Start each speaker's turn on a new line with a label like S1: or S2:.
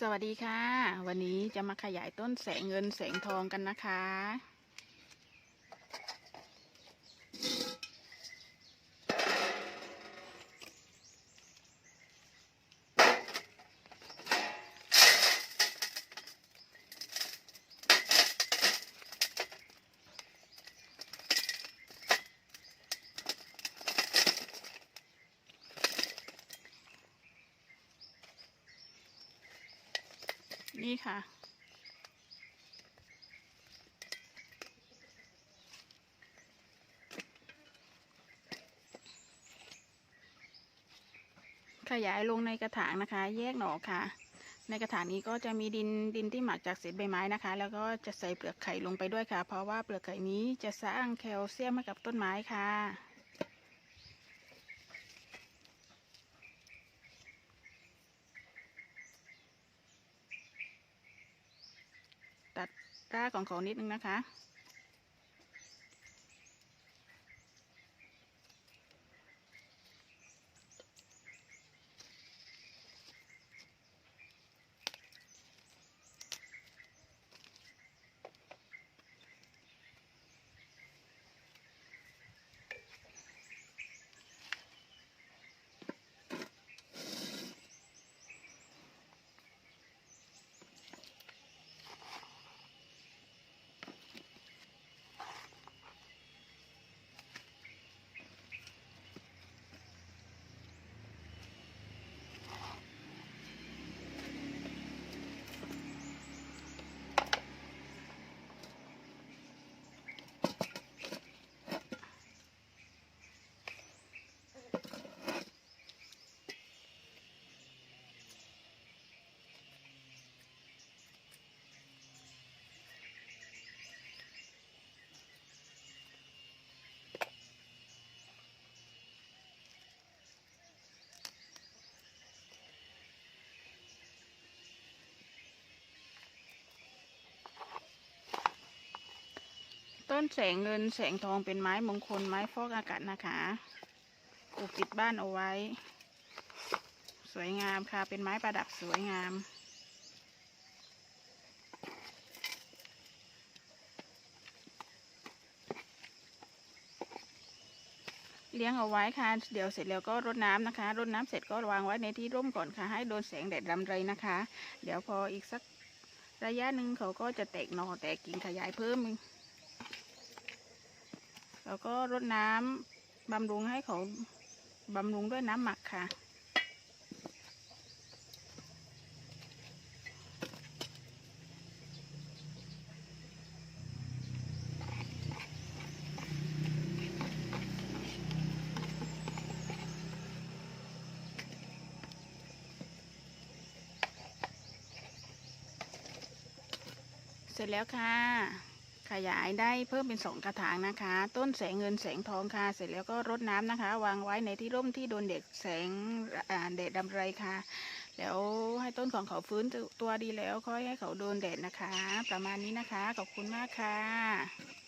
S1: สวัสดีค่ะ วันนี้จะมาขยายต้นแสงเงินแสงทองกันนะคะ นี่ค่ะ ขยายลงในกระถางนะคะ แยกหน่อค่ะ ในกระถางนี้ก็จะมีดินดินที่หมักจากเศษใบไม้นะคะ แล้วก็จะใส่เปลือกไข่ลงไปด้วยค่ะ เพราะว่าเปลือกไข่นี้จะสร้างแคลเซียมให้กับต้นไม้ค่ะ ตัด รากของเขานิดนึงนะคะ แสงเงินแสงทองเป็นไม้มงคลไม้ฟอกอากาศนะคะปลูกติดบ้านเอาไว้ สวยงามค่ะ เป็นไม้ประดับสวยงาม เลี้ยงเอาไว้ค่ะ เดี๋ยวเสร็จแล้วก็รดน้ำนะคะ รดน้ำเสร็จก็วางไว้ในที่ร่มก่อนค่ะ ให้โดนแสงแดดรำไรนะคะ เดี๋ยวพออีกสักระยะหนึ่งเขาก็จะแตกหน่อแตกกิ่งขยายเพิ่ม แล้วก็รดน้ำบำรุงให้เขาบำรุงด้วยน้ำหมักค่ะ เสร็จแล้วค่ะ ขยายได้เพิ่มเป็นสองกระถางนะคะ ต้นแสงเงินแสงทองค่ะ เสร็จแล้วก็รดน้ำนะคะ วางไว้ในที่ร่มที่โดนเด็กแสงแดดดาไรค่ะ แล้วให้ต้นของเขาฟื้นตัวดีแล้วค่อยให้เขาโดนแดดนะคะ ประมาณนี้นะคะ ขอบคุณมากค่ะ